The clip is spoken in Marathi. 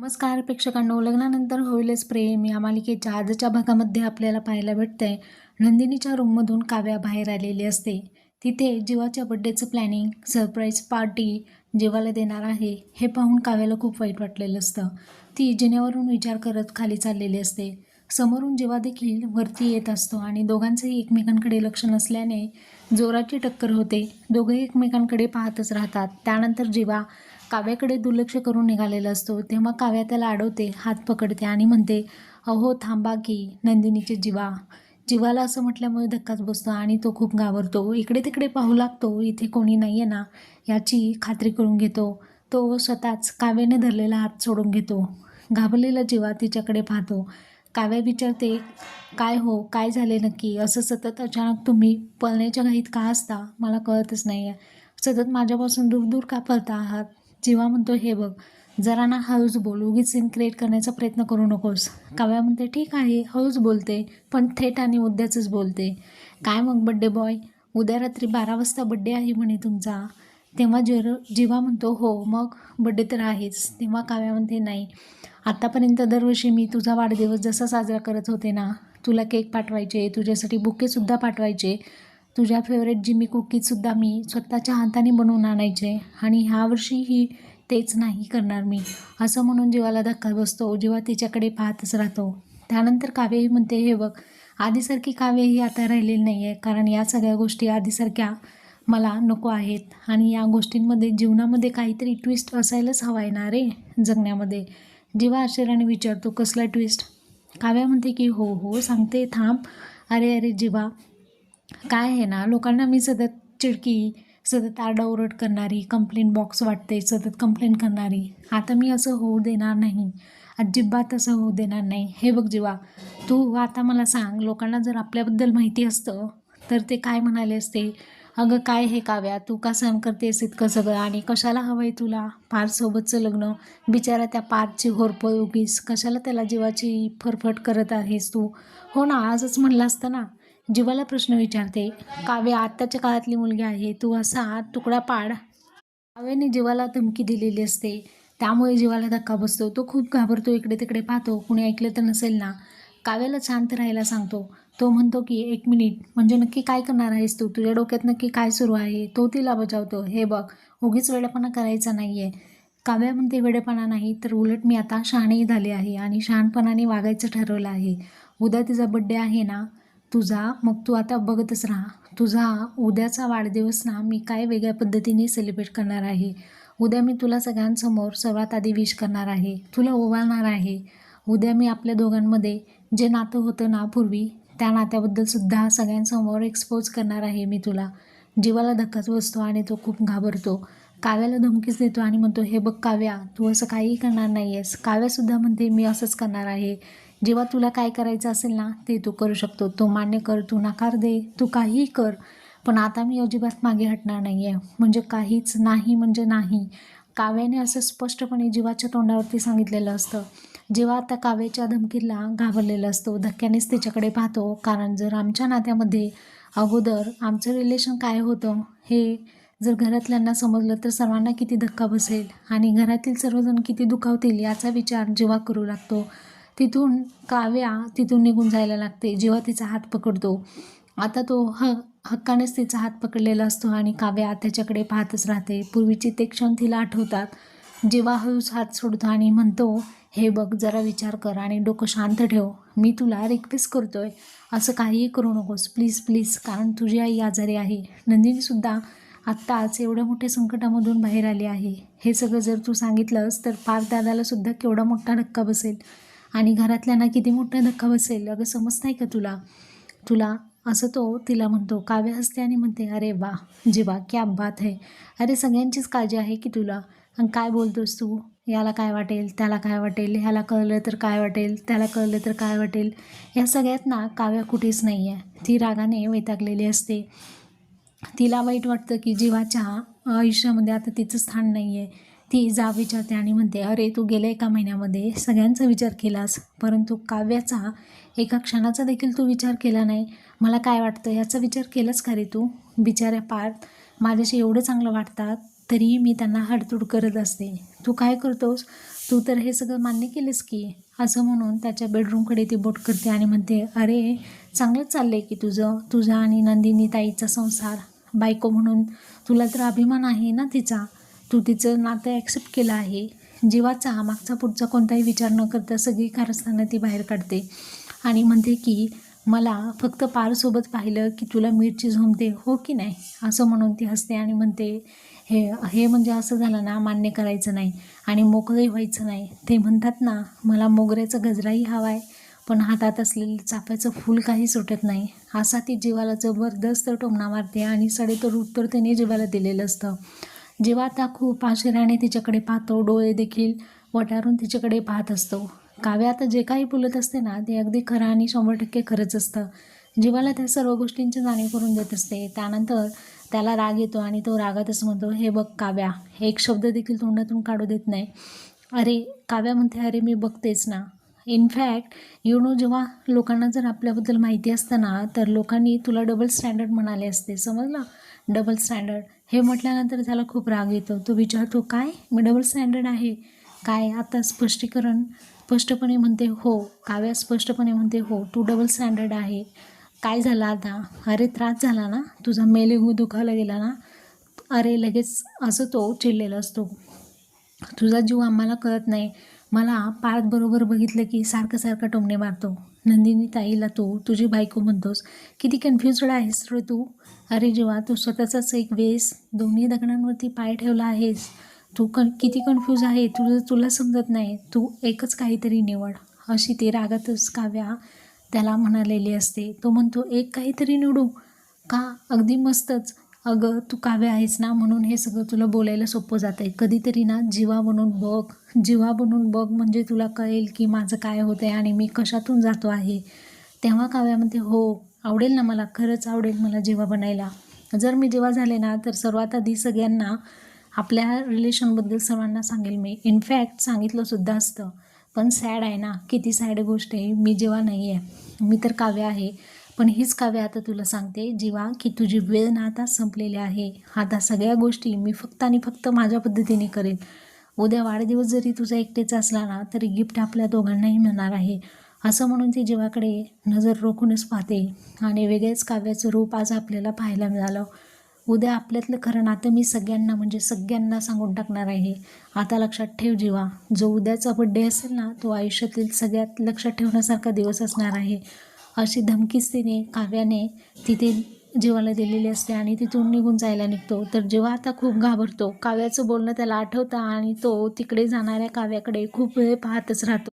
नमस्कार प्रेक्षकांनो. लग्नानंतर होईलच प्रेम. या मालिकेच्या आजच्या भागामध्ये आपल्याला पाहायला भेटतंय नंदिनीच्या रूममधून काव्या बाहेर आलेली असते. तिथे जीवाच्या बड्डेचं प्लॅनिंग सरप्राईज पार्टी जीवाला देणार आहे हे पाहून काव्याला खूप वाईट वाटलेलं असतं. ती जिन्यावरून विचार करत खाली चाललेली असते. समोरून जीवा देखील वरती येत असतो आणि दोघांचंही एकमेकांकडे लक्ष नसल्याने जोराची टक्कर होते. दोघंही एकमेकांकडे पाहतच राहतात. त्यानंतर जीवा काव्याकडे दुर्लक्ष करून निघालेला असतो तेव्हा काव्या त्याला अडवते हात पकडते आणि म्हणते अहो थांबा की नंदिनीचे जीवा. जीवाला असं म्हटल्यामुळे धक्काच बसतो आणि तो खूप घाबरतो. इकडे तिकडे पाहू लागतो इथे कोणी नाही आहे ना याची खात्री करून घेतो. तो स्वतःच काव्याने धरलेला हात सोडून घेतो. घाबरलेला जीवा तिच्याकडे पाहतो. काव्या विचारते काय हो काय झाले नक्की? असं सतत अचानक तुम्ही पळण्याच्या घाईत का असता? मला कळतच नाही आहे सतत माझ्यापासून दूर दूर का पळता आहात? जीवा म्हणतो हे बघ जरा ना हळूच बोल उगीच सीन क्रिएट करण्याचा प्रयत्न करू नकोस. काव्या म्हणते ठीक आहे हळूच बोलते पण थेट आणि उद्याचंच बोलते. काय मग बड्डे बॉय उद्या रात्री बारा वाजता बड्डे आहे म्हणे तुमचा. तेव्हा जेर जेव्हा म्हणतो हो मग बड्डे तर आहेच. तेव्हा काव्या म्हणते नाही आत्तापर्यंत दरवर्षी मी तुझा वाढदिवस जसा साजरा करत होते ना तुला केक पाठवायचे तुझ्यासाठी बुकेसुद्धा पाठवायचे तुझ्या फेवरेट जिमी कुकीजसुद्धा मी स्वतःच्या हाताने बनवून आणायचे आणि ह्या वर्षीही तेच नाही करणार मी. असं म्हणून जीवाला धक्का बसतो जेव्हा तिच्याकडे पाहतच राहतो. त्यानंतर काव्यही म्हणते हे बघ आधीसारखी काव्य ही आता राहिलेली नाही आहे कारण या सगळ्या गोष्टी आधीसारख्या मला नको आहेत आणि या गोष्टींमध्ये जीवनामध्ये काहीतरी ट्विस्ट असायलाच हवा आहे ना रे जगण्यामध्ये. जेव्हा आश्चर्याने विचारतो कसला ट्विस्ट काव्या म्हणते की हो हो सांगते थांब. अरे अरे जीवा काय आहे ना लोकांना मी सतत चिडकी सतत आरडाओरड करणारी कंप्लेंट बॉक्स वाटते सतत कंप्लेंट करणारी. आता मी असं होऊ देणार नाही. अजिबात असं होऊ देणार नाही. हे बघ जीवा तू आता मला सांग लोकांना जर आपल्याबद्दल माहिती असतं तर ते काय म्हणाले असते? अगं काय हे काव्या तू का सहन करतेस इतकं सगळं? आणि कशाला हवं आहे तुला? पारसोबतचं लग्न? बिचारा त्या पारची होरपळ उगीस कशाला त्याला जीवाची फरफट करत आहेस तू? हो ना आजच म्हणलं असतं ना. जीवाला प्रश्न विचारते काव्य आत्ताच्या काळातली मुलगी आहे तू असा तुकडा पाड. काव्याने जीवाला धमकी दिलेली असते. त्यामुळे जीवाला धक्का बसतो. तो खूप घाबरतो. इकडे तिकडे पाहतो. कुणी ऐकलं तर नसेल ना. काव्याला शांत राहायला सांगतो. तो म्हणतो की एक मिनिट. म्हणजे नक्की काय करणार आहेस तू? तुझ्या डोक्यात नक्की काय सुरू आहे? तो तिला बजावतो. हे बघ उगीच वेडेपणा करायचा नाही आहे काव्या म्हणते वेडेपणा नाही तर उलट मी आता शहाणी झाले आहे आणि शहाणपणाने वागायचं ठरवलं आहे. उद्या तिचा बड्डे आहे ना? तुझा मग तू आता बघतच राहा. तुझा उद्याचा वाढदिवस ना मी काय वेगळ्या पद्धतीने सेलिब्रेट करणार आहे? उद्या मी तुला सगळ्यांसमोर सर्वात आधी विश करणार आहे. तुला ओवाळणार आहे. उद्या मी आपल्या दोघांमध्ये जे नातं होतं ना पूर्वी त्या नात्याबद्दल सुद्धा सगळ्यांसमोर एक्सपोज करणार आहे मी तुला. जीवाला धक्काच बसतो आणि तो खूप घाबरतो. काव्याला धमकीच देतो आणि म्हणतो हे बघ काव्या तू असं काहीही करणार नाही आहेस काव्यासुद्धा म्हणते मी असंच करणार आहे. जेव्हा तुला काय करायचं असेल ना ते तू करू शकतो. तो मान्य कर तू नकार दे तू काहीही कर. पण आता मी अजिबात मागे हटणार नाही आहे म्हणजे काहीच नाही म्हणजे नाही. काव्याने असं स्पष्टपणे जीवाच्या तोंडावरती सांगितलेलं असतं. जेव्हा आता काव्याच्या धमकीला घाबरलेलं असतो धक्क्यानेच त्याच्याकडे पाहतो. कारण जर आमच्या नात्यामध्ये अगोदर आमचं रिलेशन काय होतं हे जर घरातल्यांना समजलं तर सर्वांना किती धक्का बसेल. आणि घरातील सर्वजण किती दुखावतील याचा विचार जेव्हा करू लागतो तिथून काव्या तिथून निघून जायला लागते जेव्हा तिचा हात पकडतो. आता तो ह हक्कानेच तिचा हात पकडलेला असतो आणि काव्या त्याच्याकडे पाहतच राहते. पूर्वीचे ते क्षण तिला आठवतात. जेव्हा हळूच हात सोडतो आणि म्हणतो हे बघ जरा विचार कर आणि डोकं शांत ठेव. मी तुला रिक्वेस्ट करतोय. असं काहीही करू नकोस. प्लीज प्लीज कारण तुझी आई आजारी आहे. नंदिनीसुद्धा आत्ताच एवढ्या मोठ्या संकटामधून बाहेर आली आहे. हे सगळं जर तू सांगितलंस तर पार दादालासुद्धा केवढा मोठा धक्का बसेल. आणि घरातल्यांना किती मोठा धक्का बसेल? अगं समजताय का तुला? तुला असं तो तिला म्हणतो काव्य हसते आणि म्हणते अरे वा जीवा क्या बात आहे अरे सगळ्यांचीच काळजी आहे की तुला. आणि काय बोलतोस तू? याला काय वाटेल? त्याला काय वाटेल? ह्याला कळलं तर काय वाटेल? त्याला कळलं तर काय वाटेल? या सगळ्यात ना काव्या कुठेच नाही आहे ती रागाने वैतागलेली असते. तिला वाईट वाटतं की जीवाच्या आयुष्यामध्ये आता तिचं स्थान नाही आहे ती जा विचारते आणि म्हणते अरे तू गेल्या एका महिन्यामध्ये सगळ्यांचा विचार केलास परंतु काव्याचा एका क्षणाचा देखील तू विचार केला नाही. मला काय वाटतं याचा विचार केलाच का रे तू? बिचाऱ्या पार्थ माझ्याशी एवढं चांगलं वाटतात तरीही मी त्यांना हडतूड करत असते. तू काय करतोस? तू तर हे सगळं मान्य केलंस की? असं म्हणून त्याच्या बेडरूमकडे ती बोट करते आणि म्हणते अरे चांगलंच चाललं आहे की तुझं तुझा आणि नंदिनी ताईचा संसार. बायको म्हणून तुला तर अभिमान आहे ना तिचा? तू तिचं नातं ॲक्सेप्ट केलं आहे. जीवाचा मागचा पुढचा कोणताही विचार न करता सगळी कारस्थानं ती बाहेर काढते आणि म्हणते की मला फक्त पारसोबत पाहिलं की तुला मिरची झोमते हो की नाही? असं म्हणून ती हसते आणि म्हणते हे हे म्हणजे असं झालं ना मान्य करायचं नाही आणि मोकळंही व्हायचं नाही. ते म्हणतात ना मला मोगऱ्याचा गजराही हवा आहे पण हातात असलेलं चाफ्याचं फूल काही सुटत नाही. असा ती जीवाला जबरदस्त टोमणा मारते आणि सडेतोड उत्तर त्याने जीवाला दिलेलं असतं. जेव्हा आता खूप आशिराने तिच्याकडे पाहतो डोळे देखील वटारून तिच्याकडे पाहत असतो. काव्यात आता जे काही बोलत असते ना ते अगदी खरं आणि शंभर टक्के खरंच असतं. जीवाला त्या सर्व गोष्टींची जाणीव करून देत असते. त्यानंतर त्याला राग येतो आणि तो रागातच म्हणतो हे बघ काव्या एक शब्द देखील तोंडातून काढू देत नाही. अरे काव्या म्हणते अरे मी बघतेच ना. इनफॅक्ट यू नो जेव्हा लोकांना जर आपल्याबद्दल माहिती असतं ना तर लोकांनी तुला डबल स्टँडर्ड म्हणाले असते. समजलं? डबल स्टँडर्ड हे म्हटल्यानंतर त्याला खूप राग येतो. तो विचारतो काय? मी डबल स्टँडर्ड आहे? काय? आता स्पष्टीकरण स्पष्टपणे म्हणते हो. काव्या स्पष्टपणे म्हणते हो तू डबल स्टँडर्ड आहे. काय झालं आता? अरे त्रास झाला ना? तुझा मेलेगू दुखायला गेला ना? अरे लगेच असं तो चिडलेला असतो. तुझा जीव आम्हाला कळत नाही. मला पार्थबरोबर बघितलं की सारखं सारखं टोमणे मारतो. नंदिनी ताईला तू तुझी बायको म्हणतोस किती कन्फ्युजड आहेस रे तू? अरे जेव्हा तू स्वतःचाच एक वेस दोन्ही दगडांवरती पाय ठेवला आहेस तू कन किती कन्फ्यूज आहे? तुझं तुला समजत नाही. तू एकच काहीतरी निवड. अशी ते रागातच काव्या त्याला म्हणालेली असते. तो म्हणतो एक काहीतरी निवडू? का? अगदी मस्तच. अगं तू काव्य आहेस ना म्हणून हे सगळं तुला बोलायला सोपं जातं आहे कधीतरी ना जीवा बनून बघ. जीवा बनून बघ म्हणजे तुला कळेल की माझं काय होतं आहे आणि मी कशातून जातो आहे. तेव्हा काव्यामध्ये हो आवडेल ना मला. खरंच आवडेल मला जेव्हा बनायला. जर मी जेव्हा झाले ना तर सर्वात आधी सगळ्यांना आपल्या रिलेशनबद्दल सर्वांना सांगेल मी. इनफॅक्ट सांगितलंसुद्धा असतं. पण सॅड आहे ना. किती सॅड गोष्ट आहे. मी जेव्हा नाही आहे मी तर काव्य आहे. पण हीच काव्य आता तुला सांगते जीवा की तुझी वेळ ना आता संपलेली आहे. आता सगळ्या गोष्टी मी फक्त आणि फक्त माझ्या पद्धतीने करेन. उद्या वाढदिवस जरी तुझा एकटेचा असला ना तरी गिफ्ट आपल्या दोघांनाही मिळणार आहे. असं म्हणून ती जीवाकडे नजर रोखूनच पाहते. आणि वेगळेच काव्याचं रूप आज आपल्याला पाहायला मिळालं. उद्या आपल्यातलं खरं नातं मी सगळ्यांना म्हणजे सगळ्यांना सांगून टाकणार आहे. आता लक्षात ठेव जीवा जो उद्याचा बड्डे असेल ना तो आयुष्यातील सगळ्यात लक्षात ठेवण्यासारखा दिवस असणार आहे. अशी धमकीस्तीने काव्याने तिथे जीवाला दिलेली असते आणि तिथून निघून जायला निघतो. तर जेव्हा आता खूप घाबरतो काव्याचं बोलणं त्याला आठवतं आणि तो तिकडे जाणाऱ्या काव्याकडे खूप वेळ पाहतच राहतो.